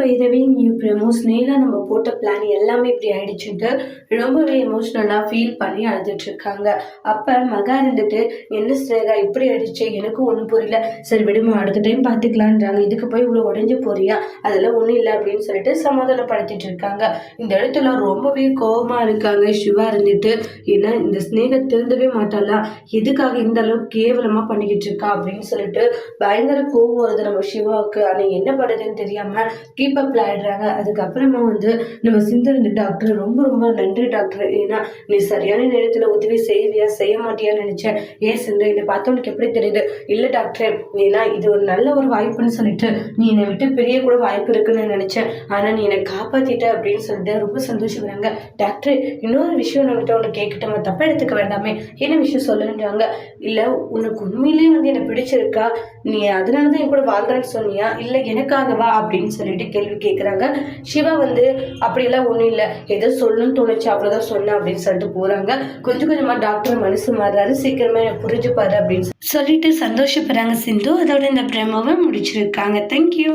Bhairavi new promo Sneha நம்ம போட்ட plan எல்லாமே இப்படி ஆயிடுச்சுன்ட்டு ரொம்பவே எமோஷ்னலாக ஃபீல் பண்ணி அழுதுட்டு இருக்காங்க அப்போ மகா இருந்துட்டு என்ன ஸ்னேகா இப்படி ஆயிடுச்சு? எனக்கும் ஒன்றும் புரியல. சரி விடுமா அடுத்த டைம் பார்த்துக்கலான்றாங்க இதுக்கு போய் இவ்வளோ உடஞ்சி போறியா? அதெல்லாம் ஒன்றும் இல்லை அப்படின்னு சொல்லிட்டு சமாதானப்படுத்திட்டு இருக்காங்க இந்த இடத்துல ரொம்பவே கோபமாக இருக்காங்க சிவா இருந்துட்டு. ஏன்னா இந்த ஸ்னேகா திருந்தவே மாட்டாளா? எதுக்காக இந்த அளவுக்கு கேவலமா பண்ணிக்கிட்டு இருக்கா? அப்படின்னு சொல்லிட்டு பயங்கர கோபம் வருது நம்ம சிவாவுக்கு. ஆனால் என்ன பண்ணுறதுன்னு தெரியாம கீப் அப்ல ஆயிடுறாங்க. அதுக்கப்புறமா வந்து நம்ம சிந்தர் டாக்டர் ரொம்ப ரொம்ப நன்றி டாக்டர் ஏன்னா நீ சரியான நேரத்தில் உதவி செய்வியா செய்ய மாட்டியான்னு நினைச்சேன். ஏன் சிந்தர் இதை பார்த்து உனக்கு எப்படி தெரியுது? இல்லை டாக்டர் ஏன்னா இது ஒரு நல்ல ஒரு வாய்ப்புன்னு சொல்லிட்டு நீ என்னை விட்டு பெரிய கூட வாய்ப்பு இருக்குன்னு நினச்சேன் நினைச்சேன். ஆனால் நீ என்னை காப்பாத்திட்ட அப்படின்னு சொல்லிட்டு ரொம்ப சந்தோஷப்படுறாங்க. டாக்டர் இன்னொரு விஷயம் நம்மகிட்ட கிட்ட உனக்கு கேட்கட்டுமா தப்பா எடுத்துக்க வேண்டாமே. என்ன விஷயம் சொல்லுன்றாங்க? இல்லை உனக்கு உண்மையிலேயே வந்து என்னை பிடிச்சிருக்கா? நீ அதனால தான் என் கூட வாழ்கிறேன்னு சொன்னியா? இல்லை எனக்காகவா? அப்படின்னு சொல்லிட்டு கேள்வி கேட்குறாங்க சிவா வந்து அப்படியெல்லாம் ஒன்றும் இல்லை. ஏதோ சொல்லணும்னு தோணுச்சு அவ்வளோதான் சொன்னேன் அப்படின்னு சொல்லிட்டு போகிறாங்க கொஞ்சம் கொஞ்சமாக டாக்டர் மனசு மாறுறாரு. சீக்கிரமே புரிஞ்சுப்பாரு அப்படின்னு சொல்லிட்டு சந்தோஷப்படுறாங்க சிந்து. அதோட இந்த பிரேமாவை முடிச்சிருக்காங்க. தேங்க்யூ